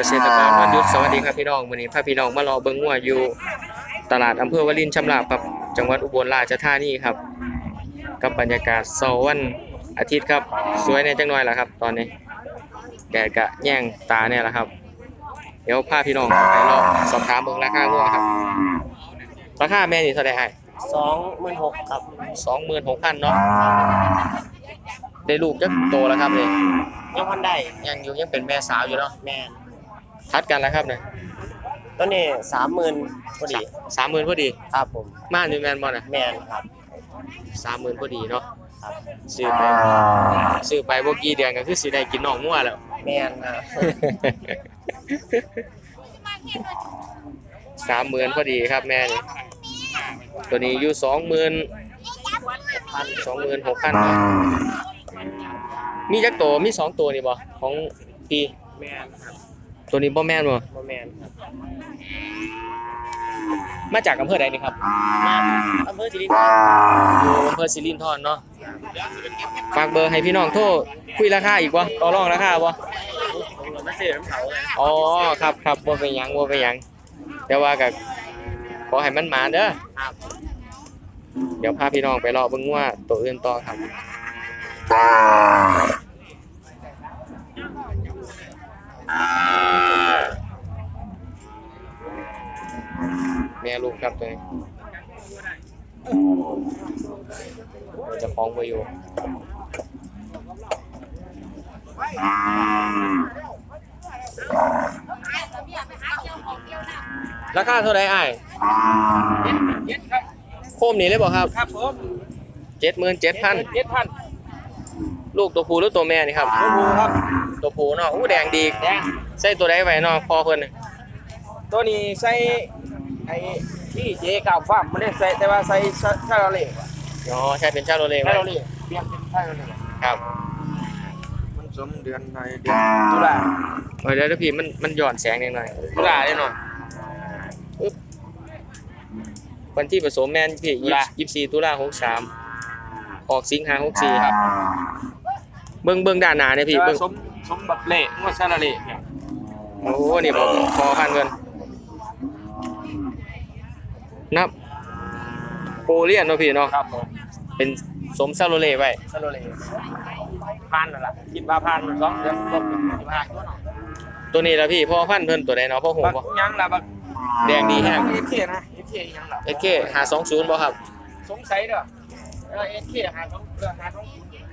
กษตรกรวันหยุดสวัสดีครับพี่น้องวันนี้พาพี่น้องมารอเบิ่งงัวอยู่ ตลาดอำเภอวลินชำราบครับจังหวัดอุบลราชธานีครับ กับบรรยากาศเสาร์วันอาทิตย์ครับ สวยในจังหน่อยละครับ ตอนนี้แดดกะแย่งตาเนี่ยแหละครับ เดี๋ยวพาพี่น้องไปรอสอบถามเบิ่งราคางัวครับราคาแม่นี่เท่าไหร่ไอ้สองหมื่นหกครับสองหมื่นหกพันเนาะได้ลูกจักโตแล้วครับเนี่ยยังพันได้ยังอยู่ยังเป็นแม่สาวอยู่เนาะแมน ทัดกันแล้วครับเนี่ยตัวนี้สามหมื่นพอดีสามหมื่นพอดี ครับผมมาอยู่แมนบอลอะแมนครับสามหมื่นพอดีเนาะครับซื้อไปซื้อไปบ่กี่เดือนก็คือสิได้กินน่องงัวแล้ว แมนนะสามหมื่นพอดีครับแม่นี่ตัวนี้อยู่สองหมื่นพันสองหมื่นหกพันเนาะมีจักตัวมีสองตัวนี่บ่ของพี่แมนครับ ตัวนี้บ่แม่นบ่โมแมนครับมาจากอำเภอใดนี่ครับมาอำเภอสิรินธรอยู่อำเภอสิรินธรเนาะฝากเบอร์ให้พี่น้องโทรคุยราคาอีกบ่ต่อรองราคาบ่ผมมาเสียน้ำเขาเลยอ๋อครับครับบ่เป็นหยังบ่เป็นหยัง แต่ว่าก็ขอให้มันมาเด้อครับเดี๋ยวพาพี่น้องไปรอเบิ่งว่าตัวอื่นต่อครับ แม่ลูกครับตัวนี้จะฟ้องไปอยู่ราคาเท่าไหร่อ้ายเจ็ดครับโคมนี้เลยบ่ครับครับผมเจ็ดหมื่นเจ็ดพันเจ็ดพันลูกตัวผู้หรือตัวแม่นี่ครับโอ้โหครับ ตัวผู้เนาะอู้แดงดีแดงใส่ตัวใดไว้เนาะพอเพิ่นนี่ตัวนี้ใส่ไอ้ที่เจเก่าฟ้าไม่ได้ใส่แต่ว่าใส่ชาโรเล่อ๋อใช่เป็นชาโรเล่ชาไว้โรเล่เปลี่ยนเป็นชาโรเล่ครับ มันสมเดือนในเดือนตุลาเออเดี๋ยวเดี๋ยวพี่มันมันหย่อนแสงนิดหน่อยตุลาได้หน่อยปึ๊บวันที่ผสมแม่นพี่ตุลายี่สิบสี่ตุลาหกสามออกสิงหาหกสี่ครับ เบิ้งเบิ้งด้านหน้าเนี่ยพี่แต่เบิ้ว่าง สมสมบัติเล่งวดชาโรเล่เนี่ยโอ้นี่บอกพอพันเงินนับโปเลียนเนาะพี่เนาะครับผมเป็นสมซาโรเล่ไว้ชาโรเล่พันนั่นแหละคิดว่าพันสองเดือนลบหนึ่งสิบห้าตัวนี้ละพี่พ่อพันธุ์เพิ่นตัวใดเนาะพ่อหูบักบ่ยังละบักแดงดีแฮงเอเคนะเอเคยังละเอเคหาสองศูนย์บ่ครับสงสัยเด้อเออเอเคหาสองเออหาสอง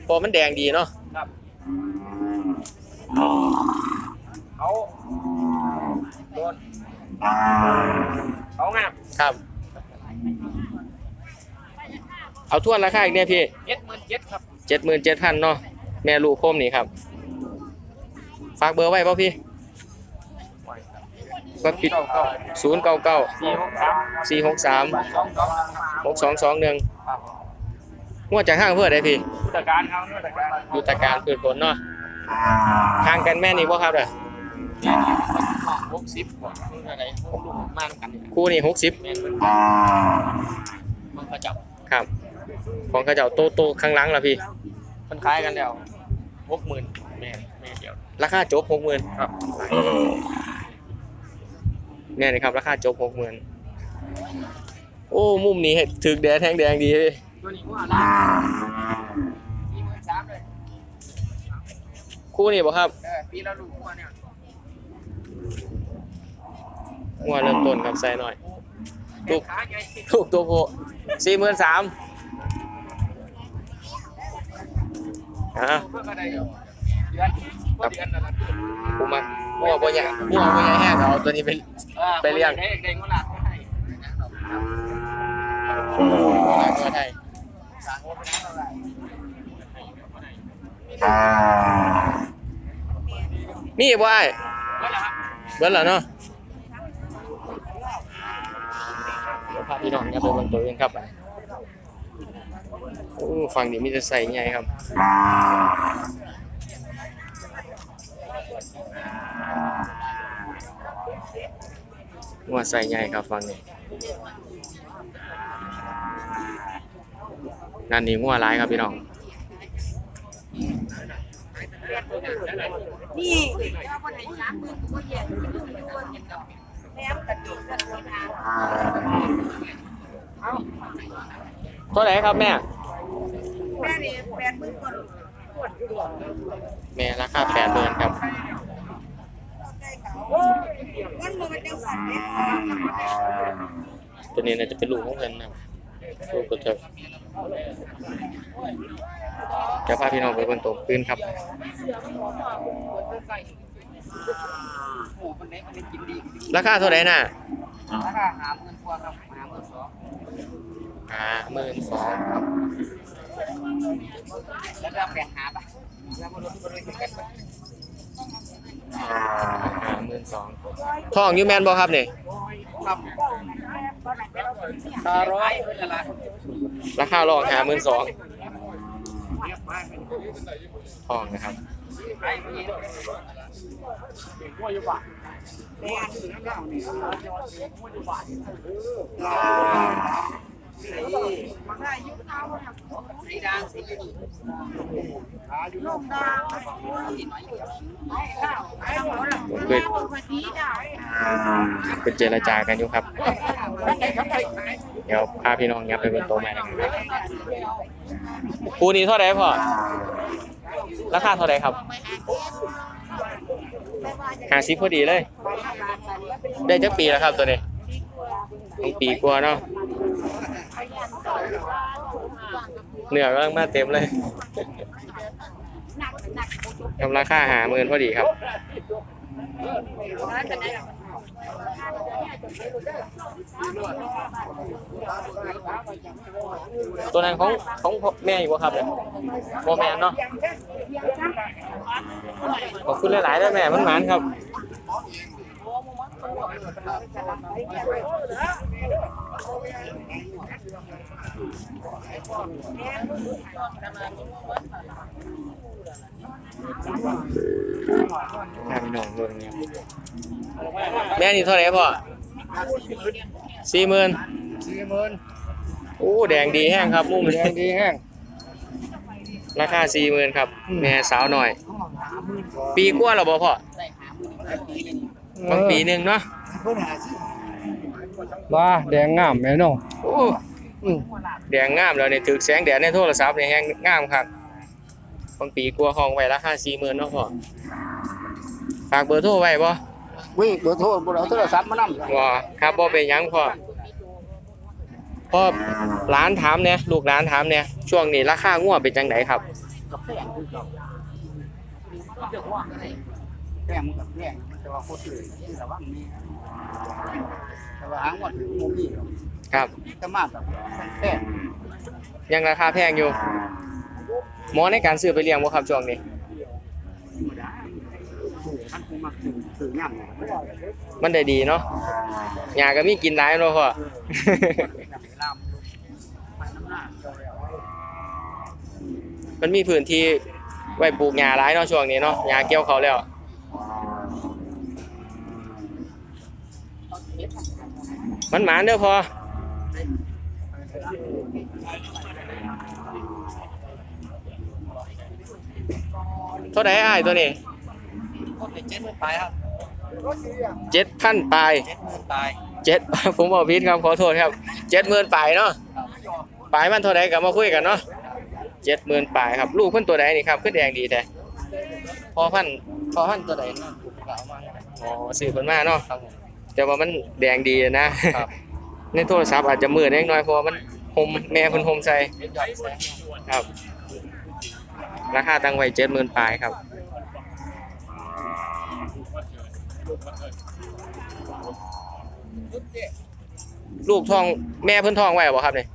พอมันแดงดีเนาะครับ เขาโดนเขางามครับ เอาทวนราคาอีกเนี่ยพี่เจ็ดหมื่นเจ็ดครับเจ็ดหมื่นเจ็ดพันเนาะแม่ลูกโคมนี่ครับ ฝากเบอร์ไว้ป่ะพี่ก็ปิดเก้าเก้าศูนย์เก้าเก้าสี่หกสามสี่หกสามสองสองหกสองสองหนึ่งครับงวดจากห้างเพื่อได้พี่ผู้จัดการเขาผู้จัดการอยู่ตะการพืชผลเนาะ ทางกันแม่นี่บ่ครับเด้อหกสิบกว่าอะไรผมดูมากกันคู่นี่หกสิบแม่นมันมันกระจับครับ ของเขาเจ้าโตโตๆข้างหลังล่ะพี่ มันคล้ายกันแล้วหกหมื่นแม่นแม่นเดียว ราคาจบหกหมื่นครับ เนี่ยนี่ครับ ราคาจบหกหมื่นโอ้ มุมนี้เห็ดถึกแดดแทงแดงดีพี่ตัวนี้ว่าละสี่หมื่นสามเลย คู่นี่บ่ครับเออปีละลูกว่าเนี่ยงัวเริ่มต้นครับใส่หน่อย ลูก ขาใหญ่ลูกตัวโพสี่หมื่นสามอะเพื่ออะไรเดือนเพื่อเดือนละกูมางัวบ่ใหญ่งัวบ่ใหญ่แห้งเอาตัวนี้ไปไปเลี้ยงเด็กเด็กมันหลักให้งัวไทย สามคนไปนั่งเท่าไหร่ มีบ่ไอ้ก็แล้วครับเบิ้ลแล้วเนาะเดี๋ยวพาพี่น้องกันไปเบิ่งตัวเองครับโอ้ฝั่งนี้มีแต่ใส่ใหญ่ครับงัวใส่ใหญ่ครับฝั่งนี้นั่นนี่งัวร้ายครับพี่น้อง นี่ามหมื่นก็แย่แถมกระดูกกระดูกนะเท่าไหร่ครับแม่ แม่นี่แปดหมื่นคนแม่ราคาแปดเดือนครับมันมันเป็นจังสันเนี่ยตัวนี้น่าจะเป็นลูกของเพิ่นนะครับลูกกระเถิบ จะพาพี่น้องไปบนโต๊ะปืนครับราคาเท่าไหร่น่ะราคาหาหมื่นกว่าครับหาหมื่นสองห้าหมื่นสองครับแล้วก็แบ่งหาปะแล้วมาลดมาด้วยกันปะห้าหมื่นสองทองอยูแมนบ่ครับนี่ครับห้าร้อยเวลาราคาลองห้าหมื่นสอง ทองนะครับไปพี่ สีดางสีอยู่นี่ลงดาวเกิดเป็นเจรจากันอยู่ครับ เดี๋ยวพาพี่น้องยับไปบนโต๊ะใหม่นะครับคูนี้เท่าไหร่พ่อ ราคาเท่าไหร่ครับหาสิพอดีเลย ได้จักปีแล้วครับตัวนี้ต้องปีกว่าเนาะ เหนือกำลังมาเต็มเลยกำราคาหาหมื่นพอดีครับตัวนั้นของของแม่อยู่บ่ครับเนี่ยบ่แม่นเนาะขอบคุณหลายๆด้วยแม่มันหมานครับ แม่พี่น้องเรื่องนี้แม่นี่เท่าไหร่พ่อสี่หมื่นสี่หมื่นโอ้แดงดีแห้งครับมุ้งแดงดีแห้งราคาสี่หมื่นครับ แม่สาวหน่อย ปีกว่าแล้วบ่พ่อบางปีหนึ่งเนาะบ้าแดงงามแม่น้องโอ้ แดงงามแล้วเนี่ยถึกแสงแดดในโทรศัพท์เนี่ยแห้งงามครับบางปีกลัวห้องไว้ราคาสี่หมื่นเนาะพ่อฝากเบอร์โทรไว้บ่วิ่งเบอร์โทรบ่เอาโทรศัพท์มานำบ่ครับบ่เป็นหยังพ่อพ่อร้านถามเนี่ยลูกร้านถามเนี่ยช่วงนี้ราคางัวเป็นจังไดครับแพงมันกับแพงมันจะว่าโคตรเลยที่ระวังนี่แต่ว่าหางว่าถึงมุมนี้ครับจะมากกับ แพงยังราคาแพงอยู่ หมอในการซื้อไปเลี้ยงบ่ครับช่วงนี้ท่านคงมาถึงถึงย่ำเนี่ยมันได้ดีเนาะหญ้าก็มีกินหลายเนาะพ่อลามไปน้ำหน้าเจ้าแล้วมันมีพื้นที่ไว้ปลูกหญ้าหลายเนาะช่วงนี้เนาะหญ้าเกี่ยวเขาแล้วมันหมานเด้อพอ เท่าไหร่อ้ายตัวนี้ก็เป็นเจ็ดหมื่นปลายครับเจ็ดพันปลายเจ็ดหมื่นปลายเจ็ดผมบอกพิษครับขอโทษครับเจ็ดหมื่นปลายเนาะปลายมันเท่าไหร่กับมาคุยกันเนาะเจ็ดหมื่นปลายครับ ลูกเพิ่นตัวใดนี่ครับขึ้นแดงดีแต่พอพันธุ์พอพันธุ์ตัวใดเนาะกล่าวมาอ๋อสื่อเพิ่นมาเนาะครับผมแต่ว่ามันแดงดีนะครับในโทรศัพท์อาจจะมืดเล็กน้อยเพราะว่ามันห่มแม่เพิ่นห่มใส่เย็นยอดแสงครับ ราคาตั้งไว้เจ็ดหมื่นปลายครับ ลูกทองแม่เพิ่นทองไว้บ่ครับเนี่ย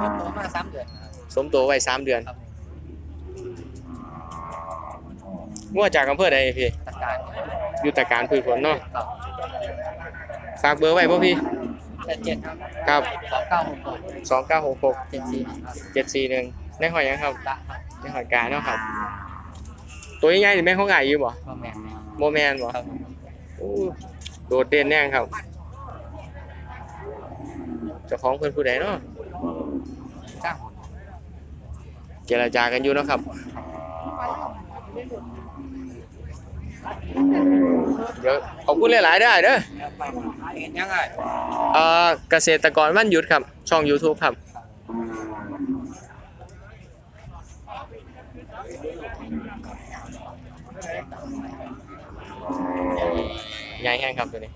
ก็โตมาสามเดือนครับสมโตไว้สามเดือนครับงัวจากอำเภอใดพี่ตัดการอยู่ตะการพืชผลเนาะครับฝากเบอร์ไว้บ่พี่แปดเจ็ดครับครับสองเก้าหกหก2966เจ็ดสี่ครับ741ในหอยหยังครับ ละครับ ในหอยกาเนาะครับ ตัวใหญ่ๆนี่แม่นของอ้ายอยู่บ่พ่อแม่บ่แม่นบ่ครับอู้โดดเด่นแน่ครับเจ้าของเพิ่นผู้ใดเนาะจ้างเจรจากันอยู่เนาะครับดี๋ยวขอบคุณหลายๆได้อเด้อเห็นยังไง เอ่อเกษตรกรวันหยุดครับ ช่อง YouTube ครับ ใหญ่แห้งครับตัวนี้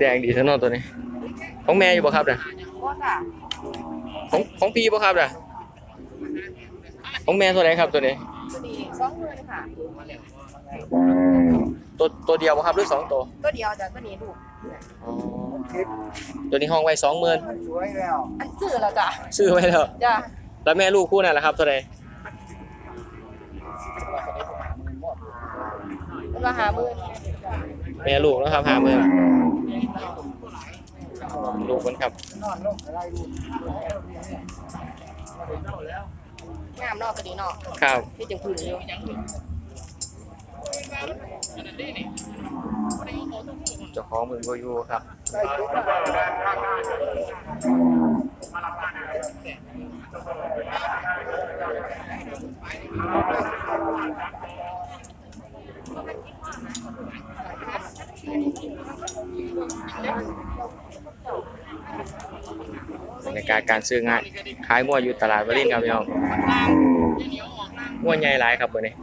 แดงดีซะเนอะตัวนี้ ของแม่อยู่บ่ครับน่ะก็ค่ะของของพี่ป่ะครับน่ะของแม่ตัวไหนครับตัวนี้ตัวนี้สองหมื่นค่ะตัวตัวเดียวป่ะครับหรือสองตัว ตัวเดียวจ้ะตัวนี้ลูก อ๋อตัวนี้ห้องไว้สองหมื่นสวยแล้วอันซื้อแล้วจ้ะซื้อไว้แล้วจ้ะแล้วแม่ลูกคู่นั่นแหละครับตัวไหนมันมาหาหมื่นแม่ลูกนะครับห้าหมื่นลูกมันครับงามเนอกตัวนี้เนอกครับที่จะพื้นอยู่ เจ้าของมือโบอยูครับบรรยากาศการซื้องานขายมั่วอยู่ตลาดวารินครับพี่น้องมั่วใหญ่หลายครับวันนี้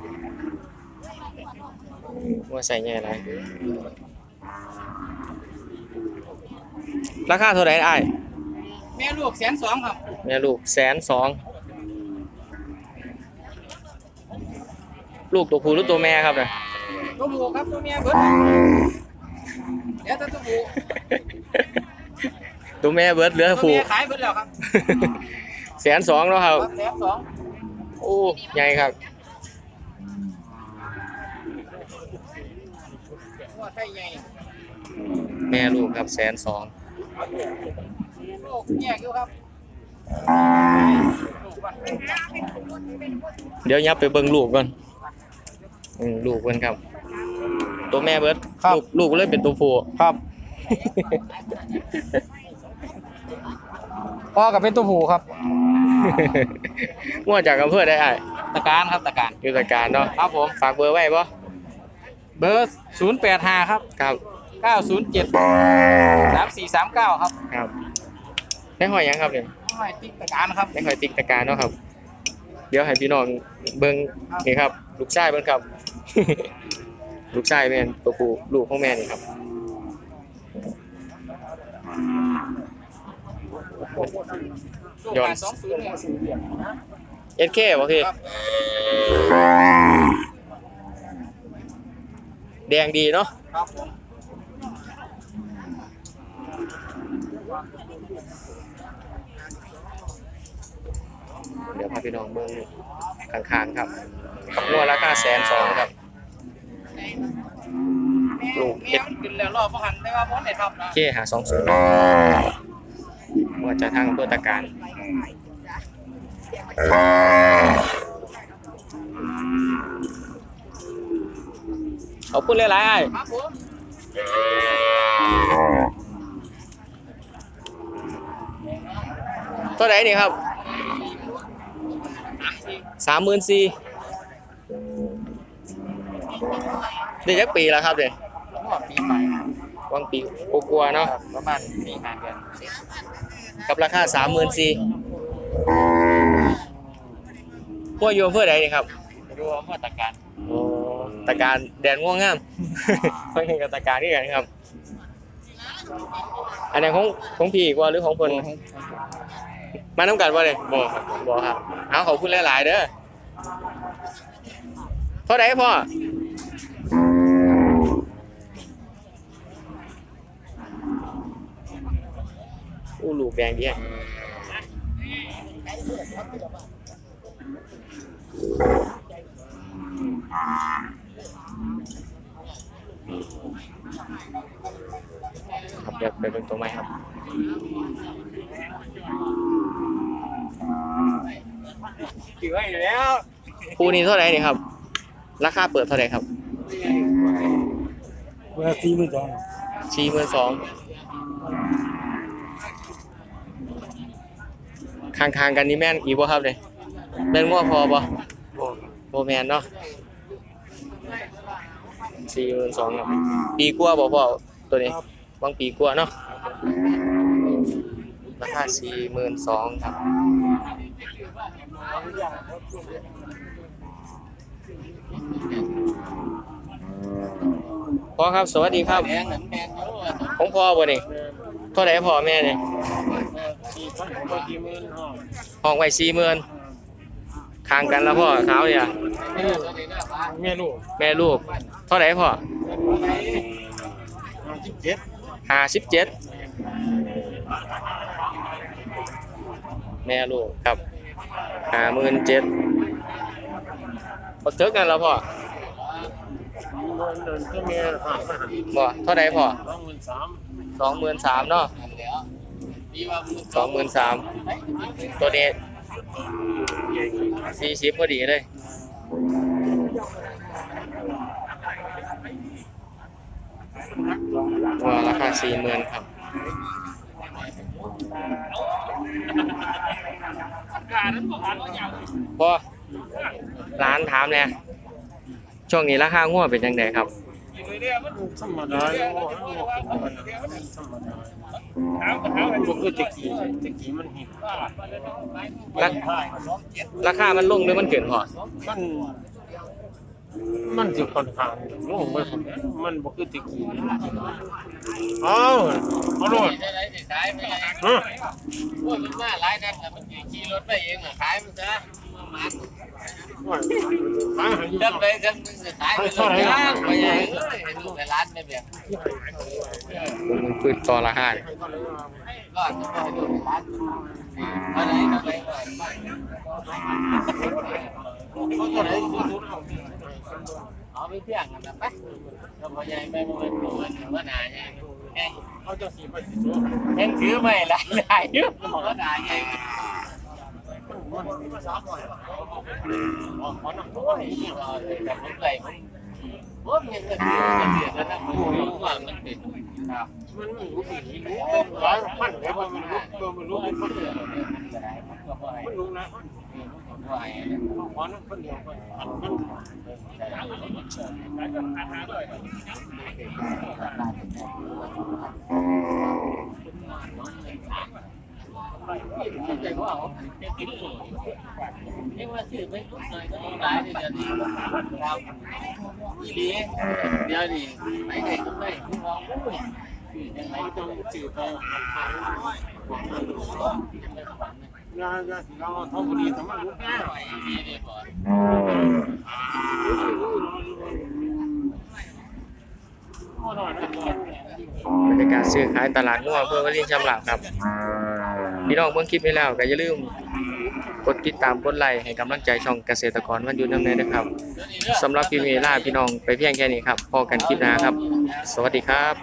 มั่วใส่ใหญ่หลาย ราคาเท่าไหร่อ้ายแม่ลูกแสนสองครับแม่ลูกแสนสองลูกตัวผู้หรือตัวแม่ครับเนี่ยตัวหมูครับตัวเมียเบิดเดี๋ยวตัวหมูตัวแม่เบิร์ดเหลือตัวผู้ เมียขายเบิดแล้วครับแสนสองแล้วครับ ครับแสนสองโอ้ใหญ่ครับหัวไทยใหญ่แม่ลูกครับแสนสอง ลูกแยกอยู่ครับลูกบ้านเดี๋ยวยับไปเบิ่งลูกก่อนอืมลูกเพิ่นครับ ตัวแม่เบิร์ดลูกลูกเลยเป็นตัวผู้ครับพ่อกับเป็นตัวหมูครับ มั่วจากอำเภอได้อ้ายตะการครับตะการ อยู่ตะการเนาะครับผม ฝากเบอร์ไว้บ่เบอร์ศูนย์แปดห้าครับ ครับ เก้าศูนย์เจ็ดสามสี่สามเก้าครับครับได้หอยยังครับเนี่ยไม่ติ๊กตะการครับได้หอยติ๊กตะการเนาะครับ เดี๋ยวให้พี่น้องเบิ่งนี่ครับ ลูกชายเบิ่งครับ ลูกชายแม่นตัวผู้ลูกของแม่นี่ครับย้อนสองศูนย์เนี่ยเอสเคบ่พี่ครับแดงดีเนาะครับ ผมเดี๋ยวพาพี่น้องเบิ่งข้างๆครับงวดราคาแสนสองครับ ลูกเมียมันขึ้นแล้วรอบประหันแต่ว่าพ้นได้ครับนะเคหาสองศูนย์ว่าจะทางอำเภอตะการขอบคุณหลายๆอ้ายครับผมเท่าไหร่นี่ครับ สามหมื่นสี่ได้จักปีแล้วครับเดี๋ยหัวปีใหม่วางปีกลัวาๆเนาะครับประมาณปีห้าเดือนกับราคาสามหมื่นสี่พวกโยมเพื่อใดนี่ครับไปดูหัวตะการโอ้ตะการแดนง่วงงามเพิ่งเห็นกับตะการนี่กันครับ อันนี้ของของพี่กว่าหรือของคนมาน้ำกันบ่เลยบ่ครับบ่ครับ เอาขอบคุณหลาย ๆ เด้อ เท่าไหร่พ่ออู้ลูกแดงดีอะครับเดี๋ยวไปเป็นตัวใหม่ครับ ถือไว้อยู่แล้วคู่นี้เท่าไหร่นี่ครับ ราคาเปิดเท่าไหร่ครับเบอร์สี่หมื่นสองสี่หมื่นสองข้างๆกันนี่แม่นอีกบ่ครับเนี่ยแม่นงัวพอบ่โบแมนเนาะสี่หมื่นสองปีกว่าบ่พอตัวนี้บางปีกว่าเนาะราคาสี่หมื่นสองครับ พ่อครับ สวัสดีครับ แดงนั่นแมนอยู่ว่าของพ่อบ่นี่เท่าไหร่พ่อแม่นี่สี่พันกว่ากี่หมื่นห้องห้องไว้สี่หมื่นข้างกันแล้วพ่อขาวเนี่ยแม่ลูกแม่ลูก เท่าไหร่พ่อสิบเจ็ดห้าสิบเจ็ดแม่ลูกครับ ห้าหมื่นเจ็ดพอเจอกันแล้วพ่อมันเดินก็แม่ห่างมาหันบ่เท่าไหร่พ่อสองหมื่นสามสองหมื่นสามเนาะสองหมื่นสามตัวนี้สี่สิบพอดีเลยว่าราคาสี่หมื่นครับ พอร้านถามเนี่ยช่วงนี้ราคางัวเป็นยังไงครับธรรมดาอยู่มันธรรมดามันก็คือตะกี้ตะกี้มันหิบราราคามันลงหรือมันขึ้นพอมัน มันสิค่อนข้างลงไปคนมันบ่คือตะกี้เอาเอาโลดได้ไรสิขายไม่ไงฮะวกมันมาหลายนัดแต่มันขี่รถไปเองอะขายมันซะมันขายให้อยู่จับไปจับมึงจะขายไปเลยย่าไปใหญ่เอ้ยเห็นลูกในร้านไม่แบบมันขึ้นต่อละห้าก็จะไปดูในร้านอะไรก็ไปเขาจะได้ซื้อทุนเอ เอาไปเที่ยงกันนะไปก็พอใหญ่ไปมันเป็นมันว่าหนาใหญ่แค่เขาจะสิไปซื้อเห็นถือไม่หลายหลายอยู่ว่าหนาใหญ่อ๋อขอนั่งตัวนี้แต่ผมใส่ผมผมเห็นแต่ถือมันเดือดแล้วนะมันรู้ว่ามันเป็นครับมันไม่รู้อีกหลายพันแล้วมันรู้เบอร์มันรู้มันมันรู้นะ ขอนั่งคนเดียวก่อนมันเรียกว่าสื่อไม่รู้เลยก็ต้อง ร้ายเดี๋ยวนี้ครับอีลีเดี๋ยวนี้ไม่ได้ก็ไม่ที่เราอุ้ยยังไงต้องสื่อไปงานงานเราทำบุรีทำมันรู้แน่บรรยากาศซื้อขายตลาดงัวเพื่อวลินชำราบครับพี่น้องเบิ่งคลิปนี้แล้วก็อย่าลืมกดติดตามกดไลค์ให้กำลังใจช่องเกษตรกรวันหยุดนำเนยนะครับสำหรับคลิปนี้ลาพี่น้องไปเพียงแค่นี้ครับพอกันคลิปหน้าครับ สวัสดีครับ